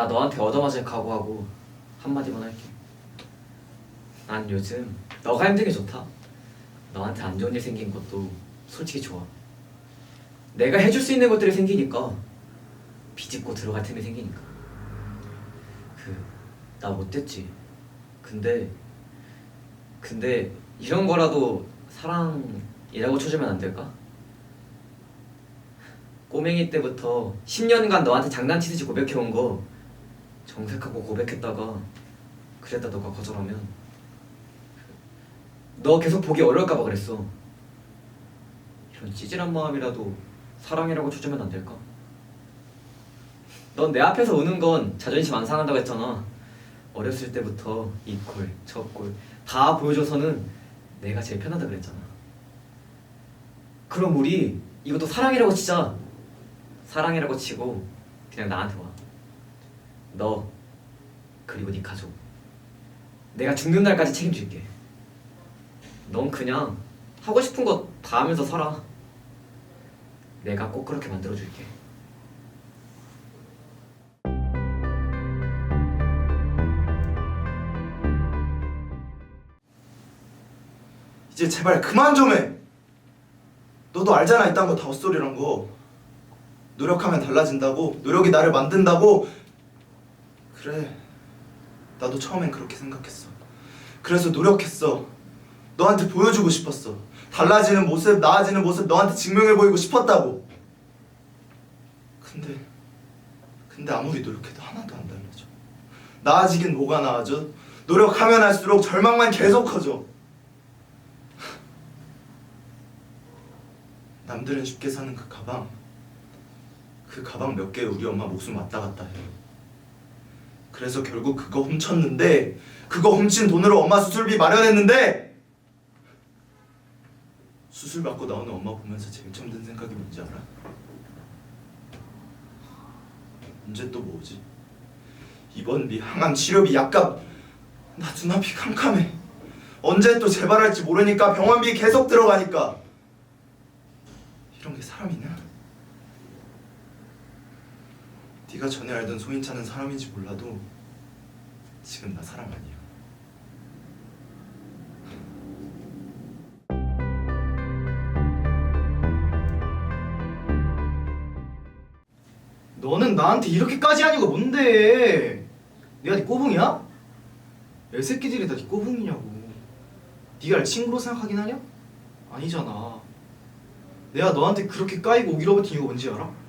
나 너한테 얻어맞을 각오하고 한마디만 할게. 난 요즘 너가 힘든 게 좋다. 너한테 안 좋은 일 생긴 것도 솔직히 좋아. 내가 해줄 수 있는 것들이 생기니까 비집고 들어갈 틈이 생기니까. 그 나 못됐지. 근데 근데 이런 거라도 사랑이라고 쳐주면 안 될까? 꼬맹이 때부터 10년간 너한테 장난치듯이 고백해온 거 정색하고 고백했다가 그랬다 너가 거절하면. 너 계속 보기 어려울까봐 그랬어. 이런 찌질한 마음이라도 사랑이라고 쳐주면 안 될까? 넌 내 앞에서 우는 건 자존심 안 상한다고 했잖아. 어렸을 때부터 이골저골다 보여줘서는 내가 제일 편하다 그랬잖아. 그럼 우리 이것도 사랑이라고 치자. 사랑이라고 치고 그냥 나한테 와. 너 그리고 네 가족. 내가 죽는 날까지 책임질게. 넌 그냥 하고 싶은 거 다 하면서 살아. 내가 꼭 그렇게 만들어 줄게. 이제 제발 그만 좀 해. 너도 알잖아 이딴 거 다 헛소리란 거. 노력하면 달라진다고, 노력이 나를 만든다고. 그래. 나도 처음엔 그렇게 생각했어. 그래서 노력했어. 너한테 보여주고 싶었어. 달라지는 모습, 나아지는 모습 너한테 증명해 보이고 싶었다고. 근데 근데 아무리 노력해도 하나도 안 달라져. 나아지긴 뭐가 나아져? 노력하면 할수록 절망만 계속 커져. 남들은 쉽게 사는 그 가방 그 가방 몇 개 우리 엄마 목숨 왔다 갔다 해 그래서 결국 그거 훔쳤는데 그거 훔친 돈으로 엄마 수술비 마련했는데 수술 받고 나오는 엄마 보면서 제일 처음 든 생각이 뭔지 알아? 언제 또 뭐지? 입원비, 항암 치료비, 약값 나 눈앞이 캄캄해 언제 또 재발할지 모르니까 병원비 계속 들어가니까 이런 게 사람이냐? 네가 전에 알던 소인차는 사람인지 몰라도 지금 나 사람 아니야. 너는 나한테 이렇게까지 하니까 뭔데? 내가 네 꼬붕이야? 애 새끼들이 다네 꼬붕이냐고. 네가 날 친구로 생각하긴 하냐? 아니잖아. 내가 너한테 그렇게 까이고 오기로 버틴 이유가 뭔지 알아?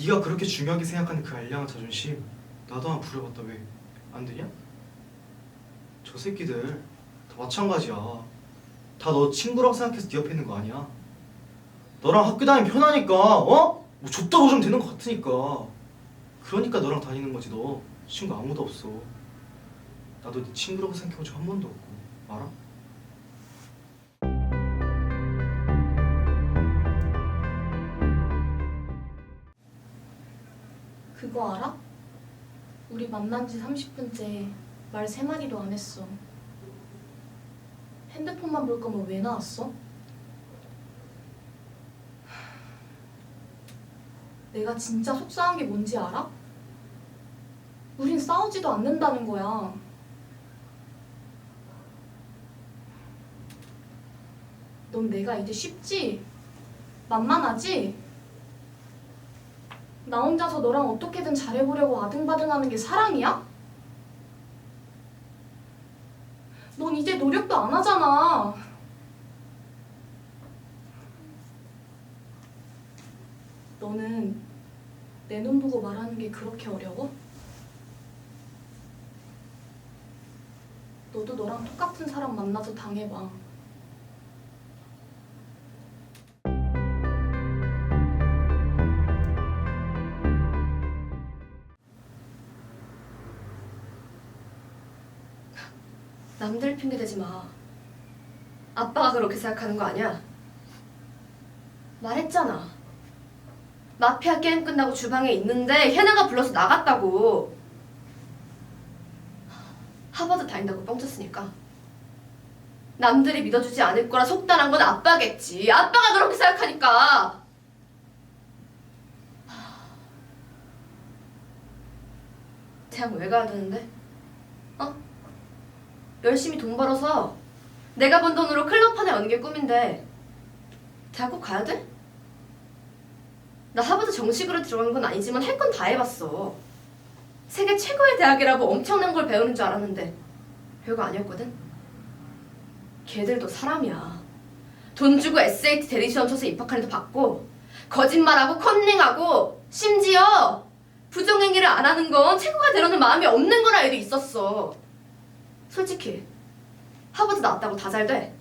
네가 그렇게 중요하게 생각하는 그 알량한 자존심 나도 한번 부려봤다 왜? 안 되냐? 저 새끼들 다 마찬가지야. 다 너 친구라고 생각해서 네 옆에 있는 거 아니야. 너랑 학교 다니면 편하니까 어? 뭐 줬다 보면 되는 것 같으니까 그러니까 너랑 다니는 거지 너 친구 아무도 없어 나도 네 친구라고 생각해본 적한 번도 없고 알아? 그거 알아? 우리 만난 지 30분째 말 세 마디도 안 했어. 핸드폰만 볼 거면 왜 나왔어? 내가 진짜 속상한 게 뭔지 알아? 우린 싸우지도 않는다는 거야. 넌 내가 이제 쉽지? 만만하지? 나 혼자서 너랑 어떻게든 잘해보려고 아등바등하는 게 사랑이야? 넌 이제 노력도 안 하잖아. 너는 내 눈 보고 말하는 게 그렇게 어려워? 너도 너랑 똑같은 사람 만나서 당해봐. 남들 핑계 대지 마. 아빠가 그렇게 생각하는 거 아니야? 말했잖아. 마피아 게임 끝나고 주방에 있는데 혜나가 불러서 나갔다고. 하버드 다닌다고 뻥쳤으니까. 남들이 믿어주지 않을 거라 속단한 건 아빠겠지. 아빠가 그렇게 생각하니까. 대학 왜 가야 되는데? 어? 열심히 돈 벌어서 내가 번 돈으로 클럽 하나 여는 게 꿈인데 대학 꼭 가야 돼? 나 하버드 정식으로 들어간 건 아니지만 할 건 다 해봤어. 세계 최고의 대학이라고 엄청난 걸 배우는 줄 알았는데 별거 아니었거든. 걔들도 사람이야. 돈 주고 SAT 대리 시험 쳐서 입학하는 데 받고 거짓말하고 컨닝하고 심지어 부정행위를 안 하는 건 최고가 되려는 마음이 없는 걸 알도 있었어. 솔직히 하버드 나왔다고 다 잘 돼.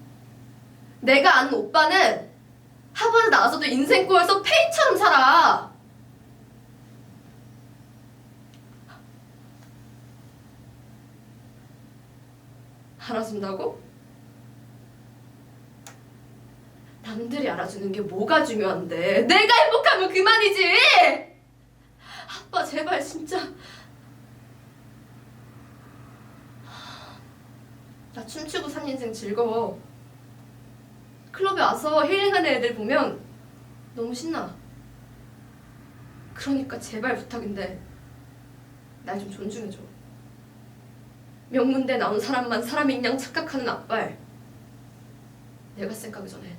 내가 아는 오빠는 하버드 나와서도 인생 꼬여서 페인처럼 살아. 알아준다고? 남들이 알아주는 게 뭐가 중요한데? 내가 행복하면 그만이지! 아빠 제발 진짜 나 춤추고 산 인생 즐거워. 클럽에 와서 힐링하는 애들 보면 너무 신나. 그러니까 제발 부탁인데 날 좀 존중해줘. 명문대 나온 사람만 사람인 양 착각하는 아빠를 내가 생각하기 전에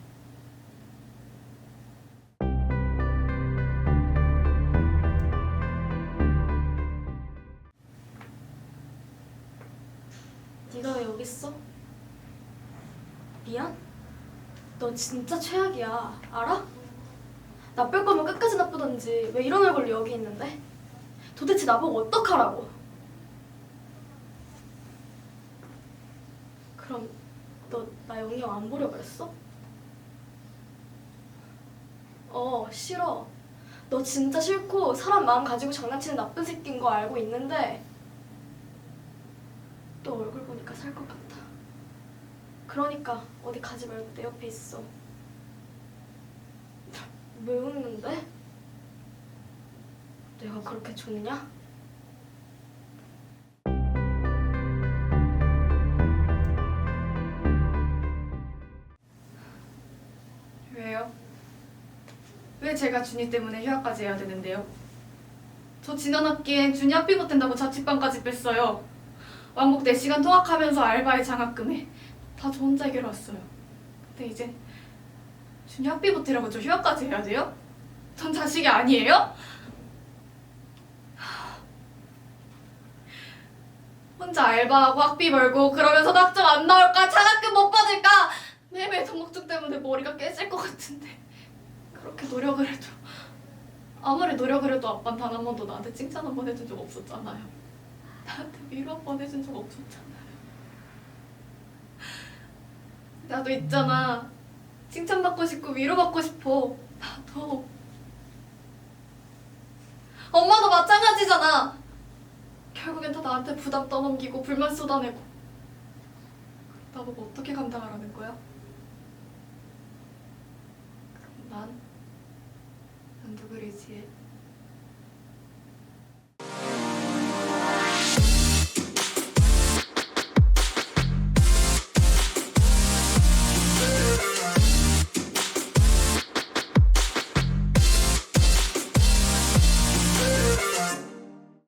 너 진짜 최악이야. 알아? 나쁠 거면 끝까지 나쁘던지 왜 이런 얼굴로 여기 있는데? 도대체 나보고 어떡하라고? 그럼 너 나 영영 안 보려 그랬어? 어 싫어. 너 진짜 싫고 사람 마음 가지고 장난치는 나쁜 새끼인 거 알고 있는데 너 얼굴 보니까 살 것 같아. 그러니까 어디 가지 말고 내 옆에 있어. 왜 웃는데? 내가 그렇게 좋냐? 왜요? 왜 제가 준이 때문에 휴학까지 해야 되는데요? 저 지난 학기엔 준이 학비 못한다고 자취방까지 뺐어요. 왕복 4시간 통학하면서 알바에 장학금에 다 저 혼자 해결했어요. 근데 이제 준이 학비 보태라고 저 휴학까지 해야 돼요? 전 자식이 아니에요? 혼자 알바하고 학비 벌고 그러면서도 학점 안 나올까 장학금 못 받을까 매일매일 통곡증 때문에 머리가 깨질 것 같은데 그렇게 노력을 해도 아무리 노력을 해도 아빠는 단 한 번도 나한테 칭찬 한 번 해준 적 없었잖아요 나한테 위로 한 번 해준 적 없었잖아요 나도 있잖아. 칭찬받고 싶고 위로받고 싶어. 나도. 엄마도 마찬가지잖아. 결국엔 다 나한테 부담 떠넘기고 불만 쏟아내고. 나보고 어떻게 감당하라는 거야? 그럼 난, 난 누구를 지혜?